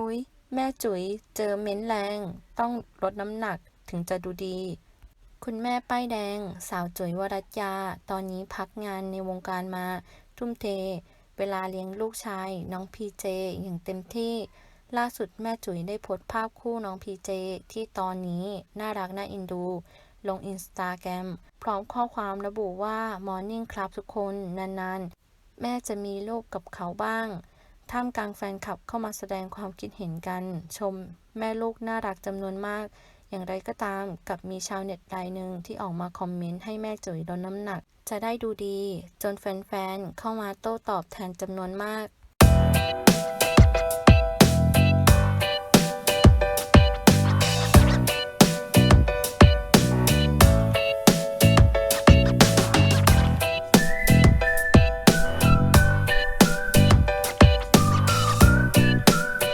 อุ๊ย แม่จุ๋ยเจอเม้นท์แรง ต้องลดน้ำหนักถึงจะดูดี คุณแม่ป้ายแดง สาวจุ๋ยวรัตยา ตอนนี้พักงานในวงการมา ทุ่มเท เวลาเลี้ยงลูกชาย น้องพีเจอย่างเต็มที่ ล่าสุดแม่จุ๋ยได้โพสต์ภาพคู่น้องพีเจที่ตอนนี้น่ารักน่าอ็นดู ลงอินสตาแกรมพร้อมข้อความระบุว่ามอร์นิ่งครับทุกคนนานๆ แม่จะมีลูกกับเขาบ้าง ท่ามกลางแฟนคลับเข้ามาแสดงความคิดเห็นกัน ชมแม่ลูกน่ารักจำนวนมาก อย่างไรก็ตามกับมีชาวเน็ตรายหนึ่งที่ออกมาคอมเมนต์ให้แม่จุ๋ยลดน้ำหนัก จะได้ดูดี จนแฟนๆเข้ามาโต้ตอบแทนจำนวนมาก